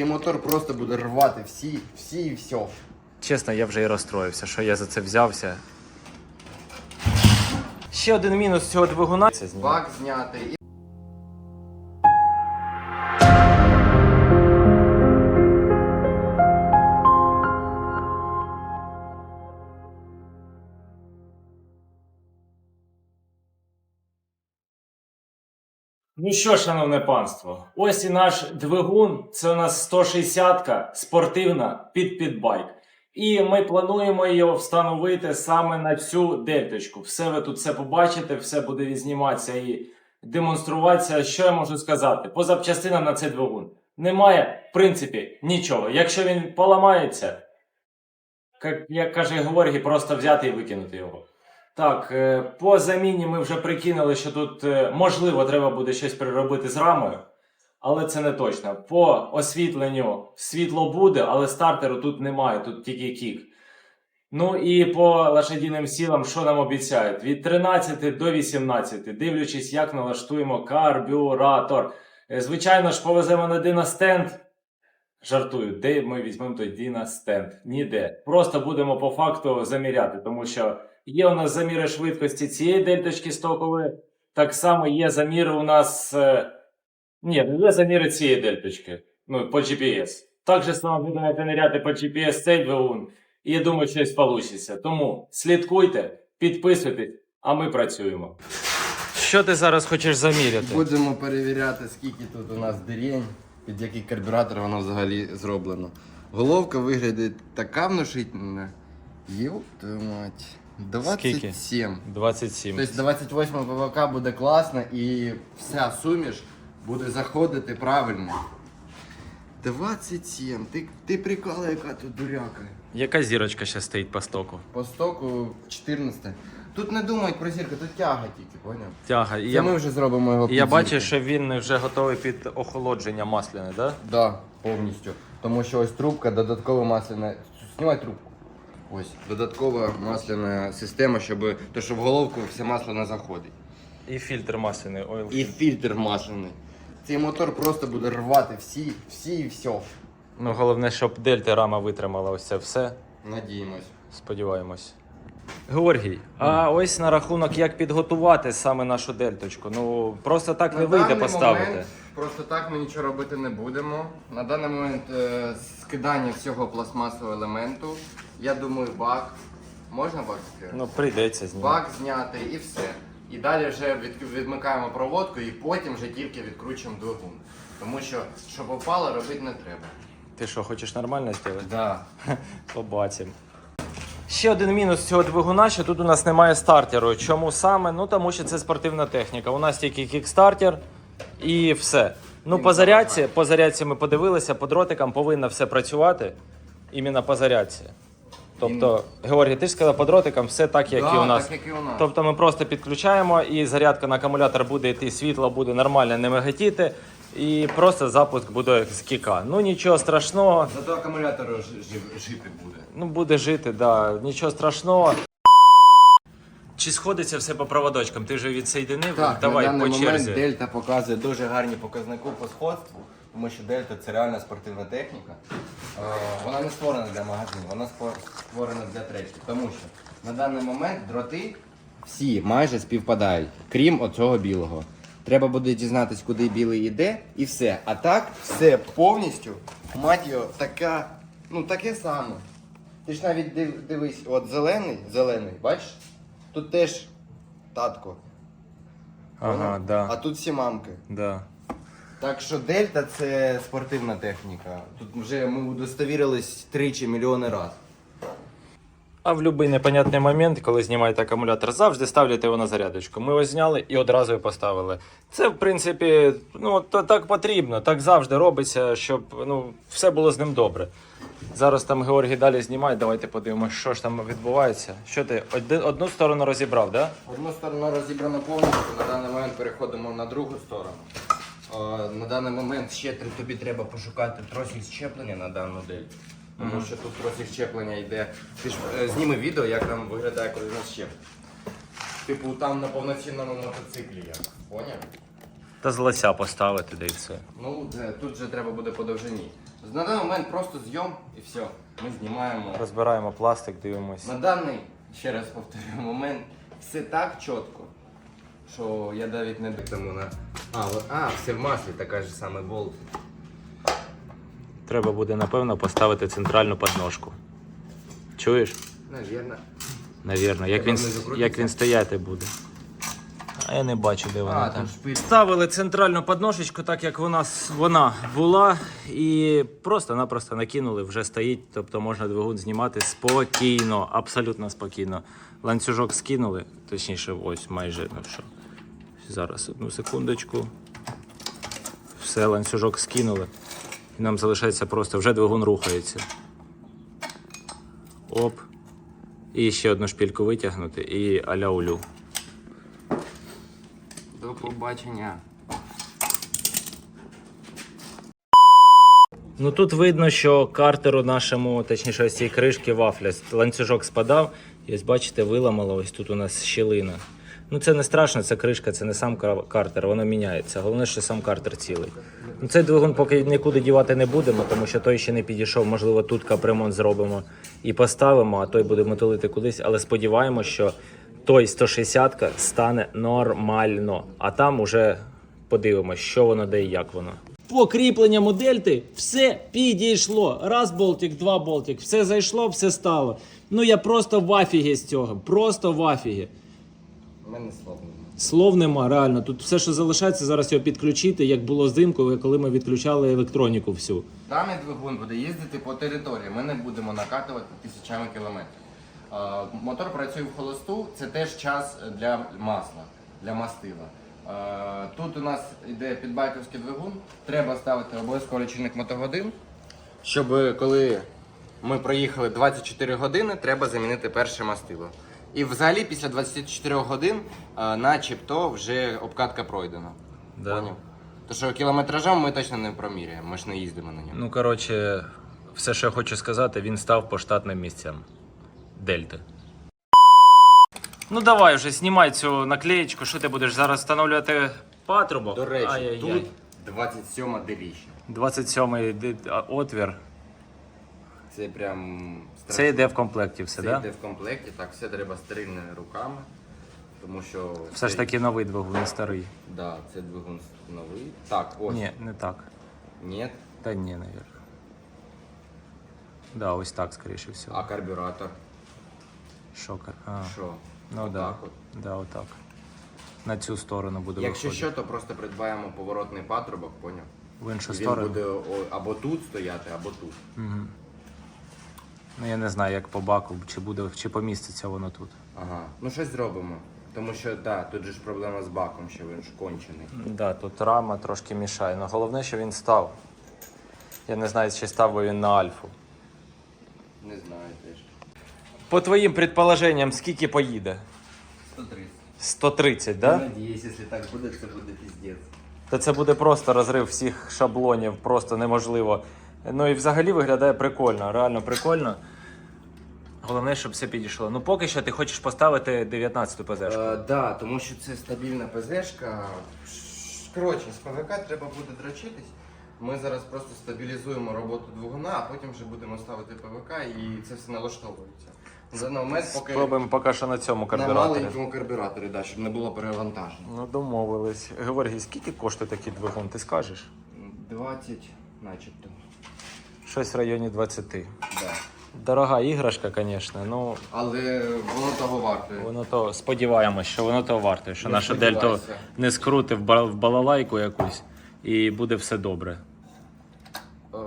Цей мотор просто буде рвати всі, всі і все. Чесно, я вже і розстроївся, що я за це взявся. Ще один мінус цього двигуна. Це. Бак знятий. Ну що, шановне панство, ось і наш двигун. Це у нас 160-ка спортивна під підбайк. І ми плануємо його встановити саме на цю дельточку. Все ви тут все побачите, все буде відзніматися і демонструватися. Що я можу сказати? По запчастинам на цей двигун немає, в принципі, нічого. Якщо він поламається, як, як каже Георгій, просто взяти і викинути його. Так, е, по заміні ми вже прикинули, що тут е, можливо треба буде щось переробити з рамою, але це не точно. По освітленню світло буде, але стартеру тут немає, тут тільки кік. Ну і по лошадіним силам, що нам обіцяють? Від 13 до 18, дивлячись, як налаштуємо карбюратор. Е, Звичайно ж, повеземо на Династенд. Жартую, де ми візьмемо той Династенд? Ніде. Просто будемо по факту заміряти, тому що є у нас заміри швидкості цієї дельточки стокової. Так само є заміри у нас. е, Ні, не є заміри цієї дельточки. Ну, по GPS. Так же само будемо заміряти по GPS цей двигун. І я думаю, щось вийде. Тому слідкуйте, підписуйтесь, а ми працюємо. Що ти зараз хочеш заміряти? Будемо перевіряти, скільки тут у нас дирень, під який карбюратор воно взагалі зроблено. Головка виглядає така внушительна. Ёб твою мать. 27. 27. Тобто 28 ПВК буде класно і вся суміш буде заходити правильно. 27. Ти, ти прикола, яка тут дуряка. Яка зірочка ще стоїть по стоку? По стоку 14. Тут не думають про зірку, тут тяга тільки, поняв? Тяга. І Це я, ми вже зробимо його я бачу, зірку. що він вже готовий під охолодження масляне, так? Да? Да, повністю. Тому що ось трубка, додаткова масляна. Знімай трубку. Ось додаткова масляна система, щоб то, що в головку все масло не заходить. І фільтр масляний. Oil І фільтр масляний. Цей мотор просто буде рвати всі, всі і все. Ну, головне, щоб дельта рама витримала ось це все. Надіємось. Сподіваємось. Георгій, а ось на рахунок, як підготувати саме нашу дельточку. Ну просто так не На вийде даний поставити. момент просто так ми нічого робити не будемо. На даний момент е, скидання всього пластмасового елементу. Я думаю, бак. Можна бак скинути? Ну, прийдеться знімати. Бак зняти і все. І далі вже від- відмикаємо проводку і потім вже тільки відкручуємо двигун. Тому що, щоб опало, робити не треба. Ти що, хочеш нормально зробити? Да. Побачимо. Ще один мінус цього двигуна, що тут у нас немає стартеру. Чому саме? Ну тому що це спортивна техніка. У нас тільки кікстартер і все. Ну, по зарядці, по зарядці ми подивилися, по дротикам повинно все працювати іменно по зарядці. Тобто, Георгій, ти ж сказав, по дротикам все так, як Да, і у нас. так, як і у нас. Тобто ми просто підключаємо і зарядка на акумулятор буде йти, світло буде нормально, не мигатіти, і просто запуск буде з кіка. Ну нічого страшного. Зато акумулятор ж- жив- жити буде. Ну, буде жити, да. Нічого страшного. Чи сходиться все по проводочкам? Ти вже відсоєдинив? Так, Давай на даний по момент черзі. Дельта показує дуже гарні показники по сходству, тому що Дельта це реальна спортивна техніка. Е, Вона не створена для магазину, вона створена для тречки. Тому що на даний момент дроти всі майже співпадають, крім оцього білого. Треба буде дізнатись, куди білий йде, і все. А так, все повністю, мать його, така, ну таке саме. Ти ж навіть див- дивись, от зелений, зелений, бачиш? Тут теж татко. Ага, да. А тут всі мамки. да. Так що Дельта це спортивна техніка. Тут вже ми удостовірились тричі мільйони разів. А в будь-який непонятний момент, коли знімаєте акумулятор, завжди ставляйте його на зарядочку. Ми ось зняли і одразу його поставили. Це, в принципі, ну, то, так потрібно, так завжди робиться, щоб ну, все було з ним добре. Зараз там Георгій далі знімає, давайте подивимося, що ж там відбувається. Що ти один, одну сторону розібрав, так? Да? Одну сторону розібрано повністю, на даний момент переходимо на другу сторону. На даний момент ще тобі треба пошукати тросик щеплення на дану дельту. Тому що тут тросик щеплення йде. Ти ж е, зніми відео, як там виглядає, коли нас щеплення. Типу там на повноцінному мотоциклі як. Поняв? Та з лося поставити, де і все. Ну, це- тут же треба буде по довжині. На даний момент просто зйом і все. Ми знімаємо. Розбираємо пластик, дивимося. На даний, ще раз повторюю, момент все так чітко, що я навіть не тому на. А, а, все в маслі, така ж саме болт. Треба буде, напевно, поставити центральну подножку. Чуєш? Навірно. Навірно, як він, як він стояти буде. А я не бачу, де вона А, там. там шпиль. Ставили центральну подножечку, так як вона, с- вона була, і просто-напросто накинули, вже стоїть, тобто можна двигун знімати спокійно, абсолютно спокійно. Ланцюжок скинули, точніше, ось майже, ну що. Зараз одну секундочку. Все, ланцюжок скинули. І нам залишається просто вже двигун рухається. Оп. І ще одну шпільку витягнути і аля улю. До побачення. Ну тут видно, що картеру нашому, точніше, ось цій кришки вафля, ланцюжок спадав, і ось бачите, виламало, ось тут у нас щілина. Ну це не страшно, це кришка, це не сам картер, воно міняється. Головне, що сам картер цілий. Ну, цей двигун поки нікуди дівати не будемо, тому що той ще не підійшов. Можливо, тут капремонт зробимо і поставимо, а той будемо тулити кудись. Але сподіваємося, що той 160 стане нормально. А там уже подивимось, що воно де і як воно. По кріпленню дельти все підійшло. Раз болтик, два болтик, все зайшло, все стало. Ну я просто в афігі з цього. Просто в афігі. У мене слабо. Слов нема, реально. Тут все, що залишається, зараз його підключити, як було взимку, коли ми відключали електроніку всю. Даний двигун буде їздити по території. Ми не будемо накатувати тисячами кілометрів. Е, Мотор працює в холосту, це теж час для масла, для мастила. Е, Тут у нас йде підбайковський двигун. Треба ставити обов'язково лічильник мотогодин, щоб коли ми проїхали 24 години, треба замінити перше мастило. І взагалі після 24 годин, е, начебто, вже обкатка пройдена. Да. Поняв? То що кілометражем ми точно не проміряємо, ми ж не їздимо на ньому. Ну, коротше, все, що я хочу сказати, він став по штатним місцям. Дельти. Ну давай вже знімай цю наклеєчку, що ти будеш зараз встановлювати патрубок? До речі, Ай-яй-яй. тут 27 доріжжя. 27-й ди- а, отвір. Це прям Це йде в комплекті все, Це так? Да? йде в комплекті, так, все треба стерильними руками. Тому що Все ж таки новий двигун, не старий. Да, це двигун новий. Так, ось. Ні, не так. Ні. Та ні, навірно. Да, ось так, скоріше всього. А карбюратор. Шокер. А, Що? ну Отак да. от. Да, отак. На цю сторону буде Якщо виходити. що, то просто придбаємо поворотний патрубок, поняв? В іншу Він сторону. буде о, або тут стояти, або тут. Угу. Ну я не знаю, як по баку, чи буде, чи поміститься воно тут. Ага. Ну щось зробимо. Тому що, так, да, тут же ж проблема з баком, що він ж кончений. Да, тут рама трошки мішає. але головне, що він став. Я не знаю, чи став би він на альфу. Не знаю теж. По твоїм предположенням, скільки поїде? 130. 130, Я да? надіюсь, якщо так буде, це буде піздець. Та це буде просто розрив всіх шаблонів, просто неможливо. Ну і взагалі виглядає прикольно, реально прикольно. Головне, щоб все підійшло. Ну поки що ти хочеш поставити 19-ту ПЗшку. Так, да, тому що це стабільна ПЗшка. Коротше, з ПВК треба буде дрочитись. Ми зараз просто стабілізуємо роботу двигуна, а потім вже будемо ставити ПВК і це все налаштовується. На даний момент поки Спробуємо поки що на цьому на карбюраторі. маленькому карбюраторі, да, щоб не було перевантаження. Ну домовились. Георгій, скільки коштує такий двигун? Ти скажеш? 20 начебто. Щось в районі 20. Да. Дорога іграшка, звісно, ну Але воно того вартує. воно то сподіваємось, що воно того варте, що Не наша дельта сподівайся. не скрути в ба- в балалайку якусь і буде все добре. Е,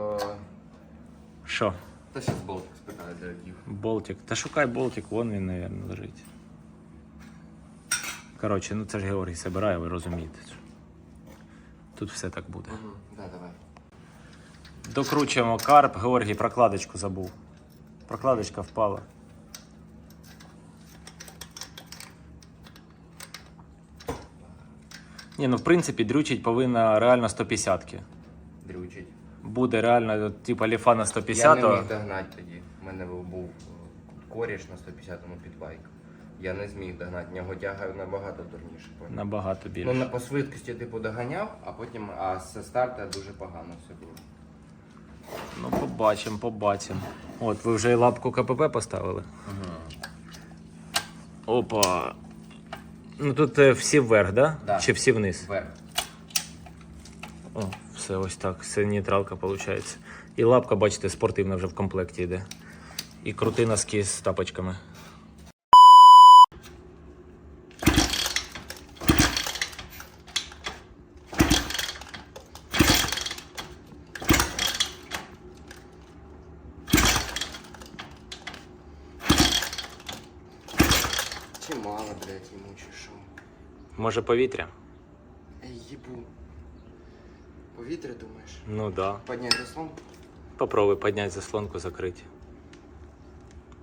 Що? Та ще з болтик спитаю дорогів. Болтик. Та шукай болтик, вон він, мабуть, лежить. Коротше, ну це ж Георгій збирає, ви розумієте. Тут все так буде. Угу. Да, давай. Докручуємо карп. Георгій прокладочку забув. Прокладочка впала. Ні, ну в принципі дрючить повинна реально 150-ки. Дрючить. Буде реально, от, типа ліфа на Я не міг догнати тоді. У мене був е, коріш на 150-му підбайк. Я не зміг догнати. Нього тяга набагато дурніше. набагато більше. Ну, на по швидкості типу доганяв, а потім а з старта дуже погано все було. Ну, побачимо, побачимо. От, ви вже лапку КПП поставили. Опа. Ну тут е, всі вверх, да? Да. Чи всі вниз? Вверх. О, все ось так. Це нейтралка виходить. І лапка, бачите, спортивна вже в комплекті йде. І крути носки з тапочками. Чи мало, блядь, йому чи що? Може повітря? Ей, їбу. Повітря думаєш? Ну да. Подняти заслонку? Попробуй підняти заслонку, закрити.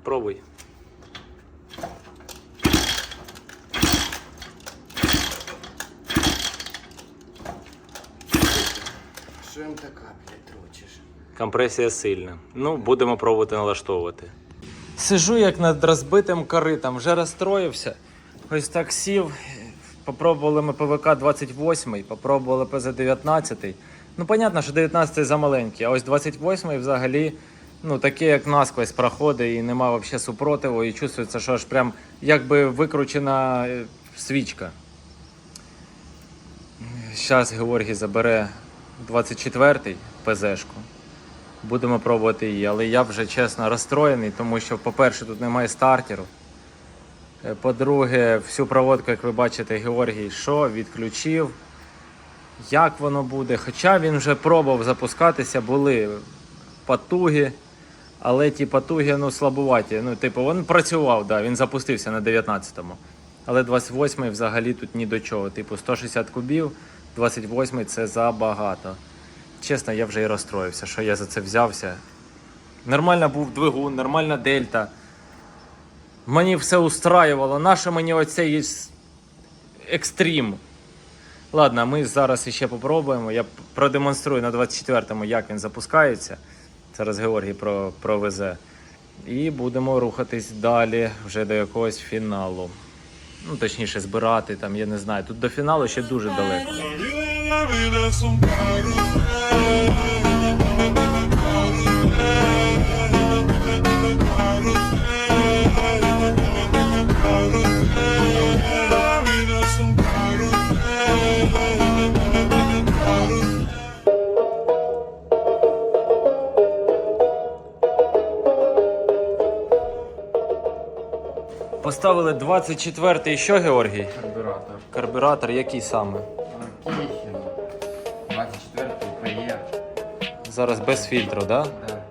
Пробуй. Що їм така, блядь, трочиш? Компресія сильна. Ну, будемо пробувати налаштовувати. Сижу як над розбитим коритом, вже розстроївся. Ось так сів. Попробували ми ПВК 28, попробували ПЗ 19. Ну, понятно, що 19 замаленький, а ось 28 взагалі, ну, таке, як насквозь проходить, і нема взагалі супротиву, і чувствується, що аж прям якби викручена е, свічка. Зараз Георгій забере 24-й ПЗшку. Будемо пробувати її, але я вже чесно розстроєний, тому що, по-перше, тут немає стартеру. Е, По-друге, всю проводку, як ви бачите, Георгій що відключив. Як воно буде? Хоча він вже пробував запускатися, були потуги, але ті потуги ну, слабуваті. Ну, типу, він працював, да, він запустився на 19-му. Але 28-й взагалі тут ні до чого. Типу 160 кубів, 28-й це забагато. Чесно, я вже і розстроївся, що я за це взявся. Нормально був двигун, нормальна дельта. Мені все устраювало. Наше мені оцей єс- екстрім. Ладно, ми зараз іще попробуємо. Я продемонструю на 24-му, як він запускається. Зараз Георгій провезе. І будемо рухатись далі вже до якогось фіналу. Ну, точніше, збирати там, я не знаю. Тут до фіналу ще дуже далеко. Поставили 24-й що, Георгій? Карбюратор. Карбюратор який саме? Кейхін. 24 ПЕ. Зараз без фільтру, да? Да.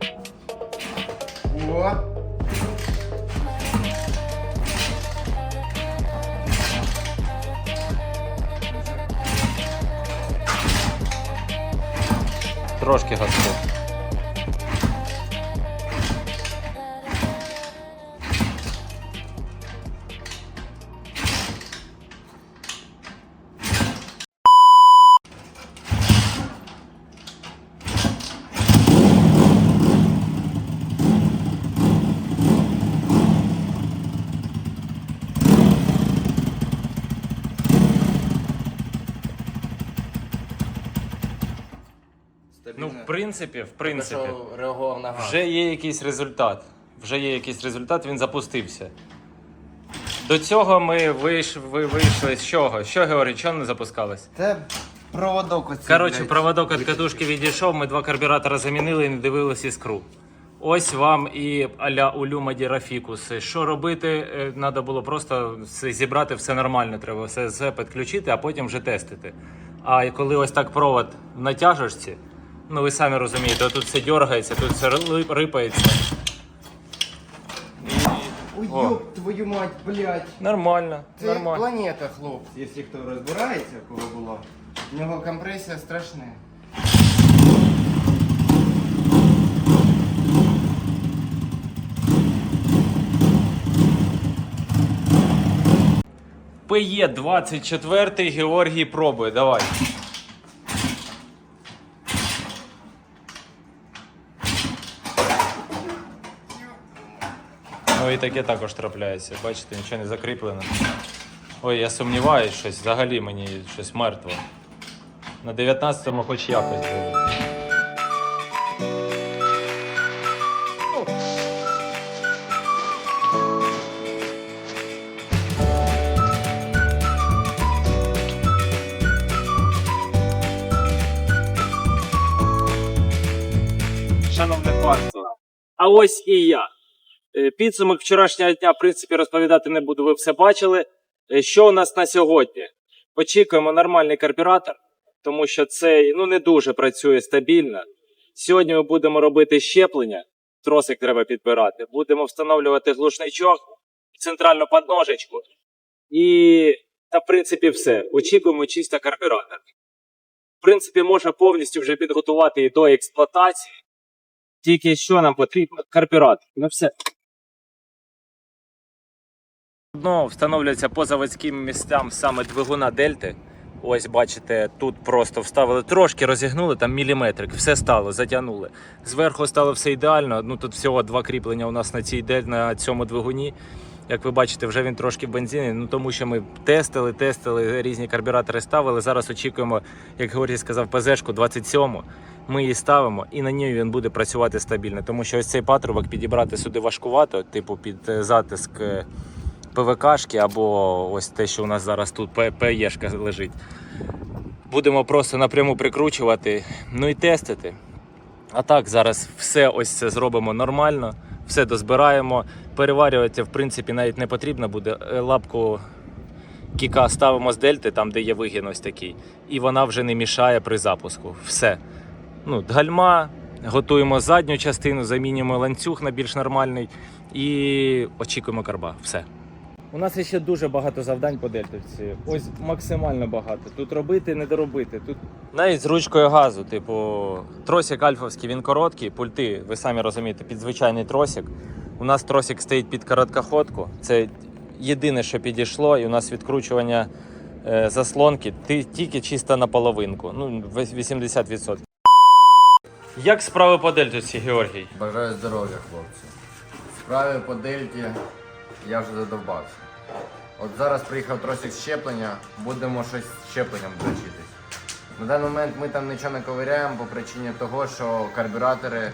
О! Трошки газку. Принципі, в принципі. Що реагував на газ. Вже є якийсь результат. Вже є якийсь результат, він запустився. До цього ми вийш... ви вийшли з чого? Що, Георгій, чого не запускалось? Це проводок оцей, Коротше, блядь. проводок від катушки відійшов, ми два карбюратора замінили і не дивилися іскру. Ось вам і аля улюмаді Рафікуси. Що робити? Треба було просто все зібрати все нормально, треба все, все підключити, а потім вже тестити. А коли ось так провод в натяжечці, ну ви самі розумієте, тут все дергається, тут все ри- рипається. Ой, О. ёб твою мать, блядь. Нормально, Це як нормально. планета, хлопці. Якщо хто розбирається, кого було. В нього компресія страшна. ПЕ 24 Георгій пробує, давай. таке також трапляється. Бачите, нічого не закріплено. Ой, я сумніваюсь, щось взагалі мені щось мертво. На 19-му хоч якось буде. Шановне панство, а ось і я. Е, Підсумок вчорашнього дня, в принципі, розповідати не буду, ви все бачили. Е, Що у нас на сьогодні? Очікуємо нормальний карбюратор, тому що цей ну, не дуже працює стабільно. Сьогодні ми будемо робити щеплення, тросик треба підбирати. Будемо встановлювати глушничок, центральну подножечку. І, та, в принципі, все. Очікуємо чисто карбюратор. В принципі, можна повністю вже підготувати і до експлуатації. Тільки що нам потрібно? Карбюратор. Ну все. Одно встановлюється по заводським місцям саме двигуна Дельти. Ось бачите, тут просто вставили трошки, розігнули там міліметрик, все стало, затягнули. Зверху стало все ідеально. Ну тут всього два кріплення у нас на цій дель, на цьому двигуні. Як ви бачите, вже він трошки в. Ну тому що ми тестили, тестили, різні карбюратори ставили. Зараз очікуємо, як Георгій сказав, ПЗшку 27. Ми її ставимо, і на ній він буде працювати стабільно. Тому що ось цей патрубок підібрати сюди важкувато, типу під е, затиск е, ПВКшки або ось те, що у нас зараз тут ПЕшка лежить. Будемо просто напряму прикручувати, ну і тестити. А так, зараз все ось це зробимо нормально, все дозбираємо. Переварювати, в принципі, навіть не потрібно буде. Е, Лапку кіка ставимо з дельти, там, де є вигін ось такий, і вона вже не мішає при запуску. Все. Ну, гальма, готуємо задню частину, замінюємо ланцюг на більш нормальний і очікуємо карба. Все. У нас ще дуже багато завдань по дельтовці. Ось максимально багато. Тут робити, не доробити. Тут навіть з ручкою газу, типу, тросик альфовський, він короткий, пульти, ви самі розумієте, під звичайний тросик. У нас тросик стоїть під короткоходку. Це єдине, що підійшло, і у нас відкручування е, заслонки тільки чисто на половинку. Ну, весь 80%. Як справи по дельтовці, Георгій? Бажаю здоров'я, хлопці. Справи по дельті я вже задовбався. От зараз приїхав тросик щеплення, будемо щось з щепленням дрочитись. На даний момент ми там нічого не ковиряємо по причині того, що карбюратори.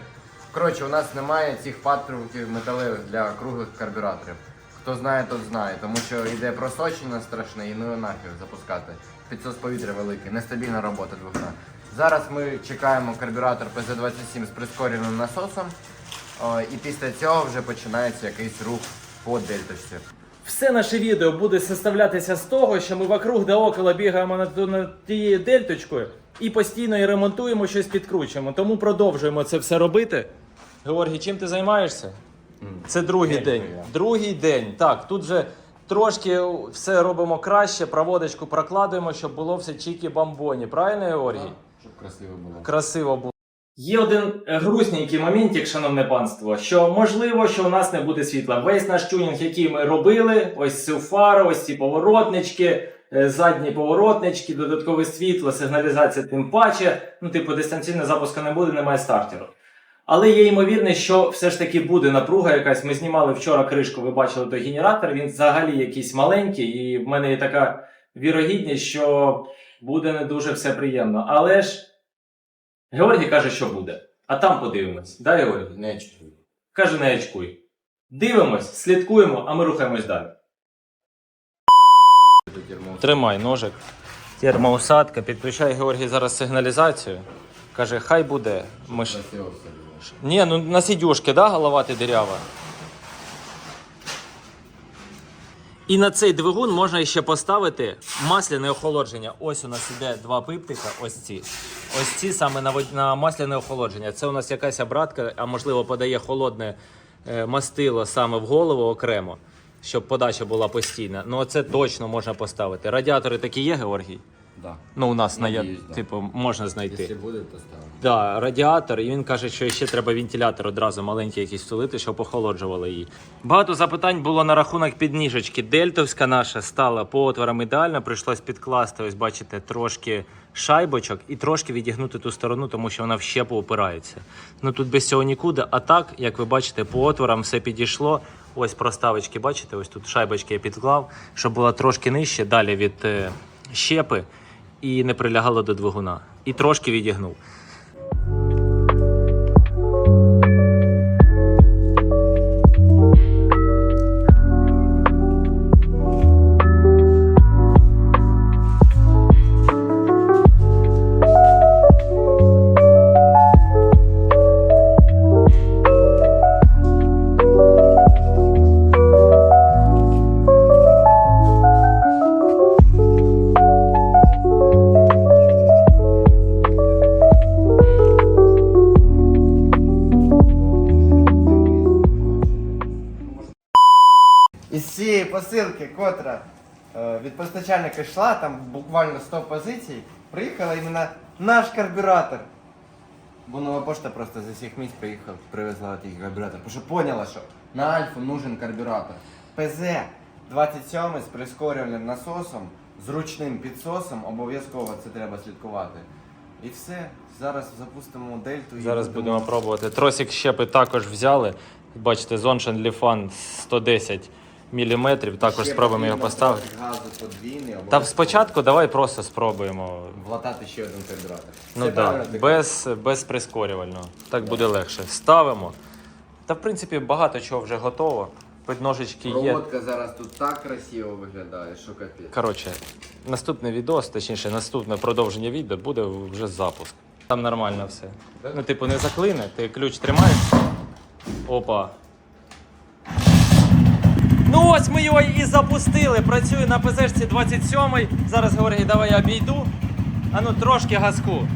Коротше, у нас немає цих патрубків металевих для круглих карбюраторів. Хто знає, тот знає, тому що йде просочення страшне і ну нафіг запускати. Підсос повітря великий, нестабільна робота двигуна. Зараз ми чекаємо карбюратор PZ27 з прискореним насосом. І після цього вже починається якийсь рух по дельточці. Все наше відео буде составлятися з того, що ми вокруг да около бігаємо над, над тією дельточкою і постійно і ремонтуємо щось підкручуємо. Тому продовжуємо це все робити. Георгій, чим ти займаєшся? Це другий день. Другий день. Так, тут вже трошки все робимо краще, проводочку прокладуємо, щоб було все чікі бамбоні. Правильно, Георгій? Щоб красиво було. красиво було. Є один е, грустненький моментик, шановне панство, що можливо, що у нас не буде світла. Весь наш тюнінг, який ми робили, ось цю фару, ось ці поворотнички, е, задні поворотнички, додаткове світло, сигналізація тим паче. Ну, типу, дистанційного запуску не буде, немає стартеру. Але є ймовірність, що все ж таки буде напруга якась. Ми знімали вчора кришку, ви бачили той генератор, він взагалі якийсь маленький, і в мене є така вірогідність, що буде не дуже все приємно. Але ж Георгій каже, що буде. А там подивимось. Да, Георгій? Не очкуй. Каже, не очкуй. Дивимось, слідкуємо, а ми рухаємось далі. Тримай ножик. Термоусадка. Підключай Георгій зараз сигналізацію. Каже, хай буде. Ми ж... Ні, ну на сидюшки, да, голова ти дирява. І на цей двигун можна ще поставити масляне охолодження. Ось у нас іде два пиптика, ось ці. Ось ці саме на, на масляне охолодження. Це у нас якась обратка, а можливо подає холодне е, мастило саме в голову окремо, щоб подача була постійна. Ну це точно можна поставити. Радіатори такі є, Георгій? Да. Ну, у нас на Надіюсь, да. типу можна знайти. Якщо буде, то ставимо. Да, радіатор, і він каже, що ще треба вентилятор одразу маленький якийсь втулити, щоб охолоджувало її. Багато запитань було на рахунок підніжечки. Дельтовська наша стала по отворам ідеально. Прийшлось підкласти, ось бачите, трошки шайбочок і трошки відігнути ту сторону, тому що вона в щепу опирається. Ну тут без цього нікуди. А так, як ви бачите, по отворам все підійшло. Ось проставочки, бачите, ось тут шайбочки я підклав, щоб була трошки нижче, далі від е, щепи і не прилягало до двигуна. І трошки відігнув. Котра е, від постачальника йшла, там буквально 100 позицій, приїхала іменно наш карбюратор. Бо нова пошта просто з усіх місць приїхав, привезла такий карбюратор. Тому що поняла, що на Альфу нужен карбюратор. ПЗ 27 з прискорювальним насосом, з ручним підсосом, обов'язково це треба слідкувати. І все. Зараз запустимо дельту і Зараз будемо пробувати. Тросик щепи також взяли. Бачите, Zonshine Lifan 110 мм. Також Ще спробуємо його потрібно поставити. Газу подвійний, Та спочатку давай просто спробуємо. влатати ще один карбюратор. Ну так, правильно да, без, без прискорювального. Так буде легше. Ставимо. Та в принципі багато чого вже готово. Підножечки є. Проводка зараз тут так красиво виглядає, що капець. Коротше, наступний відос, точніше, наступне продовження відео буде вже запуск. Там нормально все. Ну, типу, не заклине, ти ключ тримаєш. Опа. Ну ось ми його і запустили. Працює на ПЗшці 27 Зараз Георгій, давай я обійду. А ну трошки газку.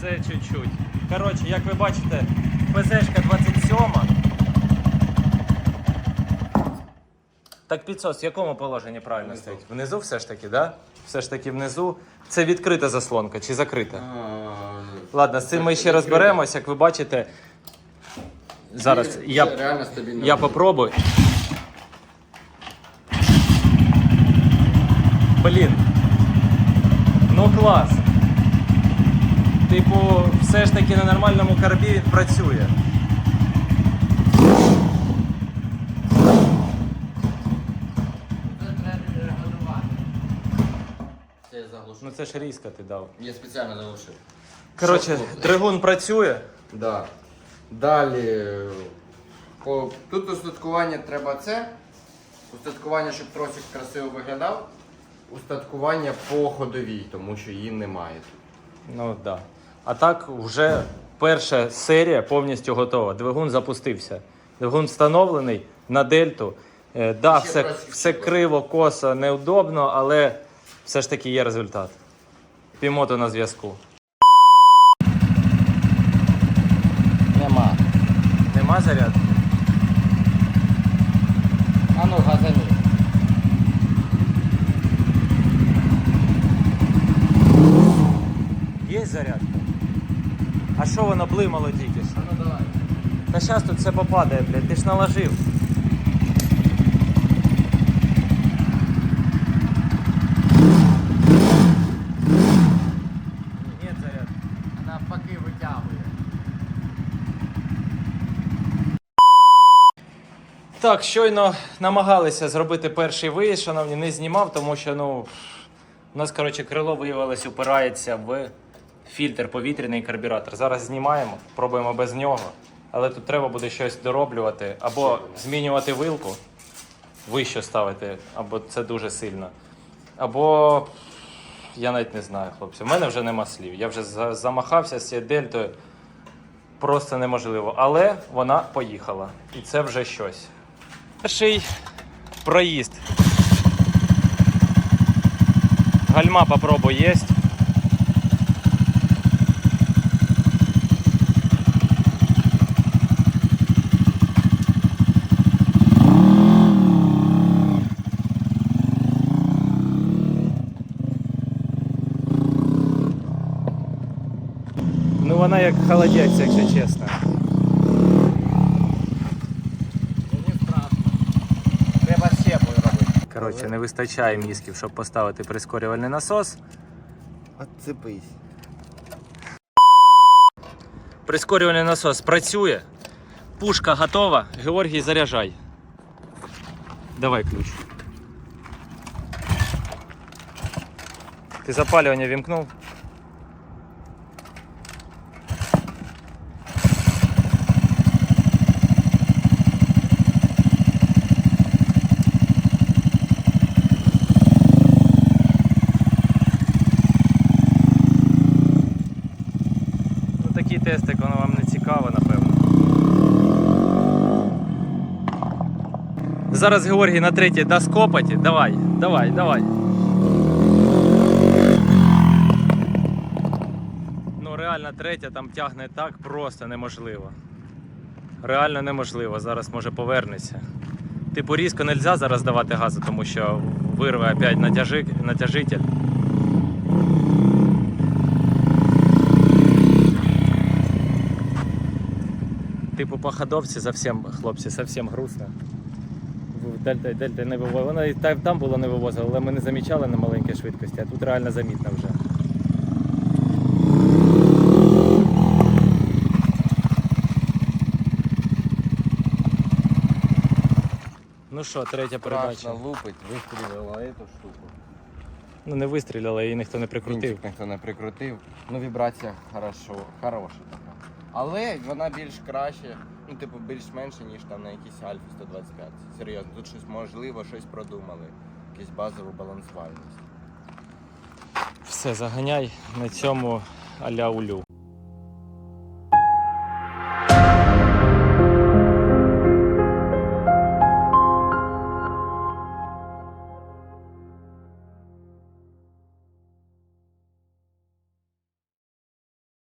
Це чуть-чуть. Коротше, як ви бачите, ПЗшка 27. Так підсос в якому положенні правильно стоїть? Внизу все ж таки, да? Все ж таки внизу. Це відкрита заслонка чи закрита? Ладно, з цим ми ще розберемось, як ви бачите. Зараз я, реально стабільно. я попробую. Блін. Ну клас. Типу, все ж таки на нормальному карбі він працює. Заглушив. Ну це ж різко ти дав. Я спеціально заглушив. Коротше, двигун працює. Да. Далі. По... Тут устаткування треба це. Устаткування, щоб тросик красиво виглядав. Устаткування по ходовій, тому що її немає. Ну так. Да. А так вже перша серія повністю готова. Двигун запустився. Двигун встановлений на дельту. Е, да, Ще все, все криво, косо, неудобно, але все ж таки є результат. Пімото на зв'язку. Нема. Нема зарядки? А ну газані. Є зарядка. А що воно блимало тільки що? Ну давай. Та зараз тут все попадає, блядь, ти ж наложив. Так, щойно намагалися зробити перший виїзд, шановні, не знімав, тому що ну, у нас коротше, крило виявилось, упирається в фільтр повітряний карбюратор. Зараз знімаємо, пробуємо без нього. Але тут треба буде щось дороблювати, або змінювати вилку, вище ставити, або це дуже сильно. Або я навіть не знаю, хлопці. У мене вже нема слів. Я вже замахався з цією дельтою. Просто неможливо. Але вона поїхала. І це вже щось. Перший проїзд. Гальма попробуй єсть. Ну вона як холодець, якщо чесно. Мені страшно. Треба щепою Коротше, не вистачає місків, щоб поставити прискорювальний насос. Отцепись. Прискорювальний насос працює. Пушка готова. Георгій, заряджай. Давай ключ. Ти запалювання вімкнув? Ну такі тести, воно вам не цікаво, напевно. Зараз Георгій на третій дасть копоті. Давай, давай, давай. Ну реально третя там тягне так просто неможливо. Реально неможливо. Зараз може повернеться. Типу різко не можна зараз давати газу, тому що вирве опять натяжи... натяжитель. Типу по ходовці зовсім, хлопці, зовсім грустно. Дельта, дельта не вивозила. Вона і там було не вивозила, але ми не замічали на маленькій швидкості, а тут реально замітно вже. Ну що, третя передача. Страшно лупить, вистрілила эту штуку. Ну не вистріляла, її ніхто не прикрутив. Вінчик ніхто не прикрутив. Ну, вібрація хорошо, хороша така. Але вона більш краще, ну, типу, більш менше, ніж там на якійсь Альфі 125. Серйозно, тут щось можливо, щось продумали. Якусь базову балансувальність. Все, заганяй на цьому аля улю.